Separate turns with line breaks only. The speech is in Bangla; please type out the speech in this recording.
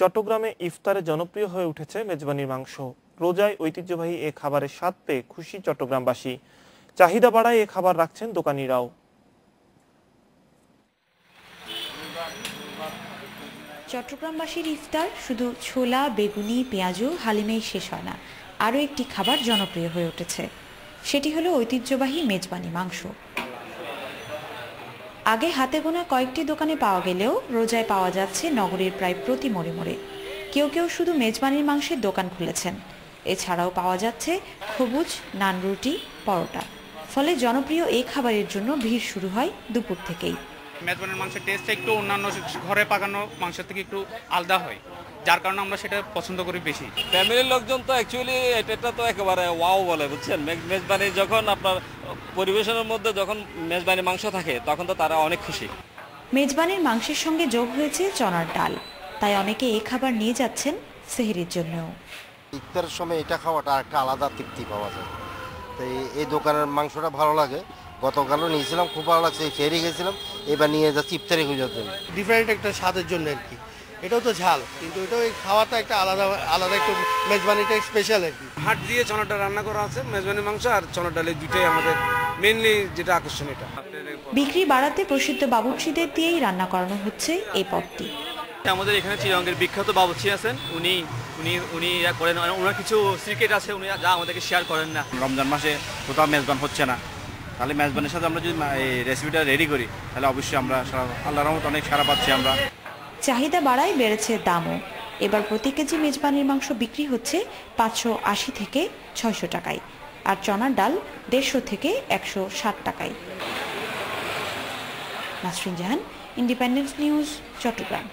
চট্টগ্রামে ইফতারে জনপ্রিয় হয়ে উঠেছে মেজবানির মাংস। রোজায় ঐতিহ্যবাহী এ খাবারের স্বাদ পেয়ে খুশি চট্টগ্রামবাসী। চাহিদা বাড়ায় এ খাবার রাখছেন দোকানিরাও।
চট্টগ্রামবাসীর ইফতার শুধু ছোলা, বেগুনি পেঁয়াজু হালিমেই শেষ হয় না। আরও একটি খাবার জনপ্রিয় হয়ে উঠেছে। সেটি হলো ঐতিহ্যবাহী মেজবানি মাংস। আগে হাতে গোনা কয়েকটি দোকানে পাওয়া গেলেও রোজায় পাওয়া যাচ্ছে নগরীর প্রায় প্রতি মোড়ে মোড়ে। কেউ কেউ শুধু মেজবানির মাংসের দোকান খুলেছেন। এছাড়াও পাওয়া যাচ্ছে খবুজ, নান রুটি, পরোটা। ফলে জনপ্রিয় এই খাবারের জন্য ভিড় শুরু হয় দুপুর থেকেই।
মেজবানের মাংসের টেস্টটা একটু অন্যান্য ঘরে পাকানো মাংসের থেকে একটু আলাদা হয়। যার কারণে আমরা সেটা পছন্দ করি বেশি।
ফ্যামিলির লোকজন তো অ্যাকচুয়ালি এটা তো একেবারে ওয়াও বলে বুঝছেন? মেজবানি যখন আপনার পরিবেশনের মধ্যে যখন মেজবানি মাংস থাকে তখন তো তারা অনেক খুশি।
মেজবানির মাংসের সঙ্গে যোগ হয়েছে চনার ডাল। তাই অনেকে এই খাবার নিয়ে যাচ্ছেন সেহেরির জন্যও।
ইফতারের সময় এটা খাওয়াটা একটা আলাদা তৃপ্তি পাওয়া যায়। তো এই- দোকানের মাংসটা ভালো লাগে। গতকালও নিয়েছিলাম খুব ভালো লাগছে। এই ফেরি গেছিলাম এবার নিয়ে যাচ্ছি ইফতারি খুঁজার জন্য।
ডিফারেন্ট একটা স্বাদের জন্য আর কি। এটাও তো ঝাল কিন্তু এটাও এই খাওয়াটা একটা আলাদা আলাদা একটু মেজবানিটা স্পেশাল আর কি।
হাট দিয়ে চনাটা রান্না করা আছে মেজবানি মাংস আর চনার ডালে দুইটাই আমাদের মেনলি যেটা আকর্ষণ এটা।
বিক্রি বাড়াতে প্রসিদ্ধ বাবুর্চিদের দিয়েই রান্না করানো হচ্ছে এই পদটি।
আমাদের এখানে চিরঙ্গের বিখ্যাত বাবুর্চি আছেন উনি উনি উনি ইয়া করেন ওনার কিছু সিক্রেট আছে উনি যা আমাদেরকে শেয়ার করেন না।
রমজান মাসে কোথাও মেজবান হচ্ছে না। তাহলে মেজবানের সাথে আমরা যদি এই রেসিপিটা রেডি করি তাহলে অবশ্যই আমরা সারা- আল্লাহর রহমত অনেক সারা পাচ্ছি আমরা।
চাহিদা বাড়ায় বেড়েছে দামও। এবার প্রতি কেজি মেজবানির মাংস বিক্রি হচ্ছে পাঁচশো আশি থেকে ছয়শো টাকায় আর চনার ডাল দেড়শো থেকে একশো ষাট টাকায়। Nasrin Jahan, independence news, Chattogram.